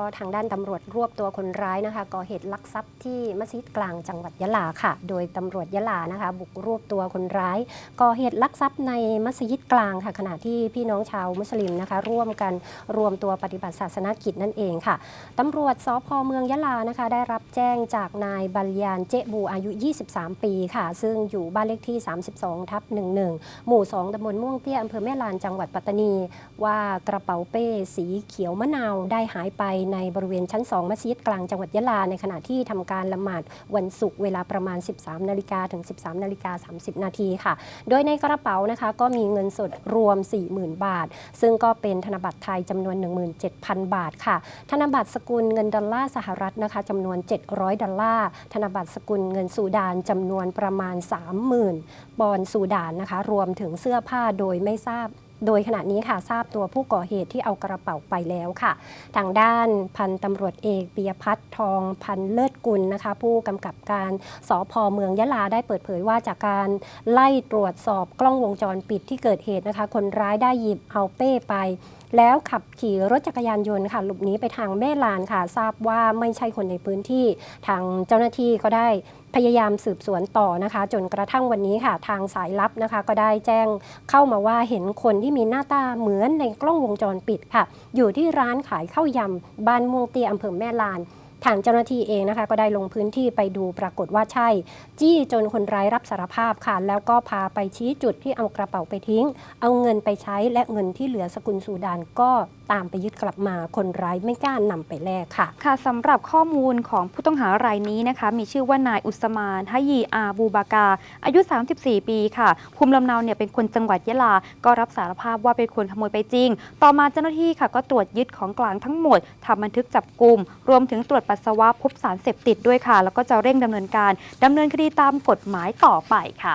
็ทางด้านตำรวจรวบตัวคนร้ายนะคะก่อเหตุลักทรัพย์ที่มัสยิดกลางจังหวัดยะลาค่ะ โดยตำรวจยะลานะคะ บุกรวบตัวคนร้ายก่อเหตุลักทรัพย์ในมัสยิดกลางค่ะ ขณะที่พี่น้องชาวมุสลิมนะคะ ร่วมกันรวมตัวปฏิบัติศาสนกิจนั่นเองค่ะตำรวจสพเมืองยะลานะคะ ได้รับแจ้งจากนายบัลยานเจบูอายุ 23 ปีค่ะ ซึ่งอยู่บ้านเลขที่ 32ทับ11 หมู่ 2ตำบลม่วงเตี้ยอำเภอแม่ลานจังหวัดปัตตานี ว่ากระเป๋าเป้สีเขียวมะนาวได้หายไปในบริเวณชั้น 2 มัสยิดกลางจังหวัดยะลา ในขณะที่ทำการละหมาดวันศุกร์เวลาประมาณ 13 นาฬิกาถึง 13 นาฬิกา 30 นาทีค่ะ โดยในกระเป๋านะคะก็มีเงินสดรวม 40,000 บาท ซึ่งก็เป็นธนบัตรไทยจำนวน 17,000 บาทค่ะ ธนบัตรสกุลเงินดอลลาร์สหรัฐนะคะจำนวน 700 ดอลลาร์ ธนบัตรสกุลเงินสูดานจำนวนประมาณ 30,000 ปอนด์สูดานนะคะ รวมถึงเสื้อผ้าโดยไม่ทราบ โดยขณะนี้ค่ะทราบตัวผู้ก่อเหตุที่เอากระเป๋าไปแล้วค่ะ ทางด้านพันตำรวจเอกปิยพัฒน์ทองพันเลิศกุลนะคะ ผู้กำกับการสพเมืองยะลาได้เปิดเผยว่าจากการไล่ตรวจสอบกล้องวงจรปิดที่เกิดเหตุนะคะ คนร้ายได้หยิบเอาเป้ไปแล้วขับขี่รถจักรยานยนต์ค่ะหลบหนีไปทางแม่ลานค่ะ ทราบว่าไม่ใช่คนในพื้นที่ ทางเจ้าหน้าที่ก็ได้พยายามสืบสวนต่อนะคะ จนกระทั่งวันนี้ค่ะ ทางสายลับนะคะ ก็ได้แจ้งเข้ามาว่าเห็นคนที่มีหน้าตาเหมือนในกล้องวงจรปิดค่ะ อยู่ที่ร้านขายข้าวยำบ้านม่วงเตียอำเภอแม่ลาน ทางเจ้าหน้าที่เองนะคะ ก็ได้ลงพื้นที่ไปดูปรากฏว่าใช่ จี้จนคนร้ายรับสารภาพค่ะ แล้วก็พาไปชี้จุดที่เอากระเป๋าไปทิ้ง เอาเงินไปใช้และเงินที่เหลือสกุลสูดานก็ตามไปยึดกลับมาคนร้ายไม่กล้านำไปแลกค่ะ ค่ะสำหรับข้อมูลของผู้ต้องหารายนี้นะคะ มีชื่อว่านายอุสมานฮะยีอาบูบากา อายุ 34 ปีค่ะภูมิลำเนาเนี่ยเป็นคนจังหวัดยะลา ก็รับสารภาพว่าเป็นคนขโมยไปจริง ต่อมาเจ้าหน้าที่ค่ะ ก็ตรวจยึดของกลางทั้งหมดทำบันทึกจับกลุ่มรวมถึงตรวจปัสสาวะพบสารเสพติดด้วยค่ะ แล้วก็จะเร่งดำเนินการดำเนินคดีตามกฎหมายต่อไปค่ะ